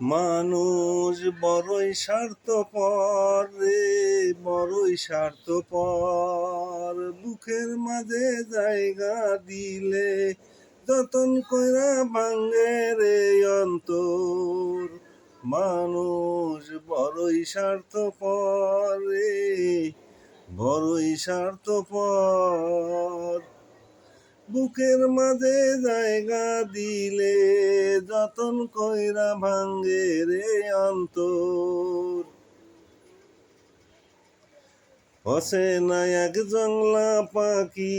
মানুষ বড়ই স্বার্থপর রে, বড়ই স্বার্থপর। বুকের মাঝে জায়গা দিলে যতন কইরা ভাঙ্গে রে অন্তর। মানুষ বড়ই স্বার্থপর রে, বড়ই স্বার্থপর। বুকের মাঝে জায়গা দিলে যতন কইরা ভাঙ্গে রে অন্তর। হসে না এক জংলা পাখি,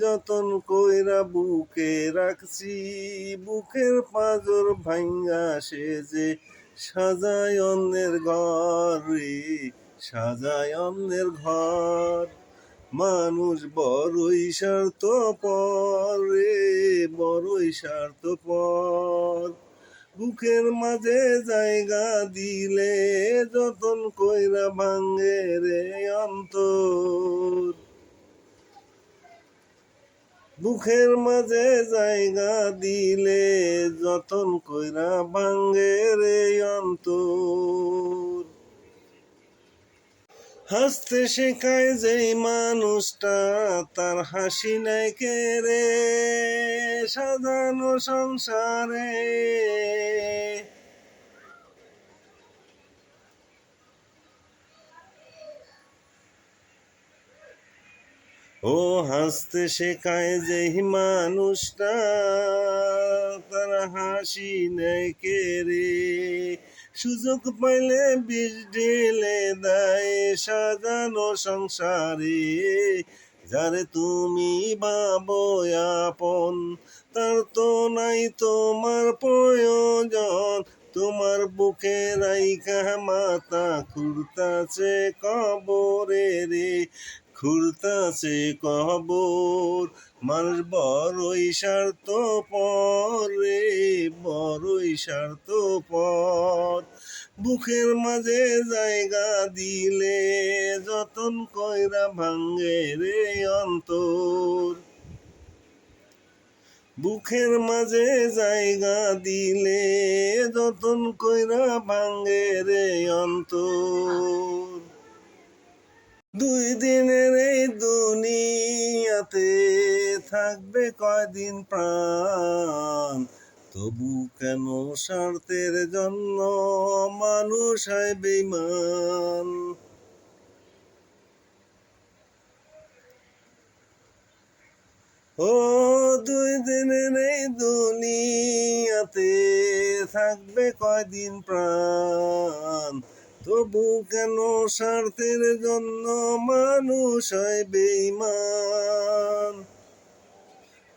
যতন কইরা বুকে রাখছি। বুকের পাজর ভাঙ্গা সে যে সাজায় অন্যের ঘর রে, সাজায় অন্যের ঘর। মানুষ বড়ই স্বার্থপর রে বড়ই স্বার্থপর। বুকের মাঝে জায়গা দিলে যতন কইরা ভাঙ্গে রে অন্তর। বুকের মাঝে জায়গা দিলে যতন কইরা ভাঙ্গে রে অন্তর। হাসতে শেখায় যেই মানুষটা, তার হাসি নাই কে রে, সাজানো সংসারে। ও হাসতে শেখায় যেই মানুষটা, তার হাসি নেই কে রে। সুযোগ পাইলে বিষ ঢেলে দেয়, সাজানো সংসারে। যারে তুমি ভাবো আপন, তার তো নাই তোমার প্রয়োজন। তোমার বুকে রাইকা মাতা খুঁড়তাছে কবরে রে খুঁড়তাছে কবর। মানুষ বড়ই স্বার্থ পর বড়ই স্বার্থ পর বুকের মাঝে জায়গা দিলে যতন কইরা ভাঙ্গে রে অন্তর। বুকের মাঝে জায়গা দিলে যতন কইরা ভাঙ্গে রে অন্তর। দুই দিনের এই থাকবে কয়দিন প্রাণ? তবু কেন স্বার্থের জন্য মানুষ হয় বেমান ও দুই দিনের এই দুনিয়াতে থাকবে কয়দিন প্রাণ? তবু কেন স্বার্থের জন্য মানুষ হয় বেইমান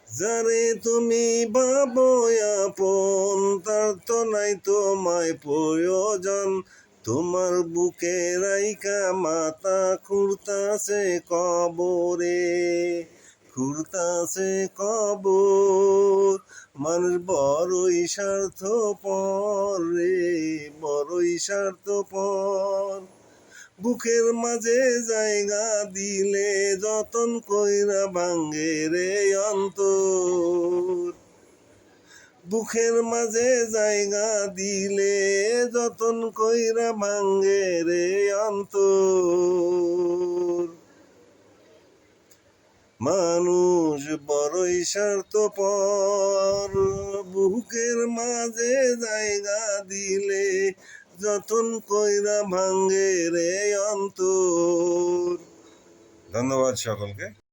যারে তুমি ভাবো আপন, তার তো নাই তোমায় প্রয়োজন। তোমার বুকে রাইকা মাথা খুঁড়তাছে কবরে, খুঁড়তাছে কবর। মানুষ বড়ই স্বার্থপর রে, বড়ই স্বার্থপর। বুকের মাঝে জায়গা দিলে যতন কইরা ভাঙ্গে রে অন্তর। বুকের মাঝে জায়গা দিলে যতন কইরা ভাঙ্গে রে অন্তর। মানুষ বড়ই স্বার্থপর। বুকের মাঝে জায়গা দিলে যতন কইরা ভাঙ্গে রে অন্তর। ধন্যবাদ সকলকে।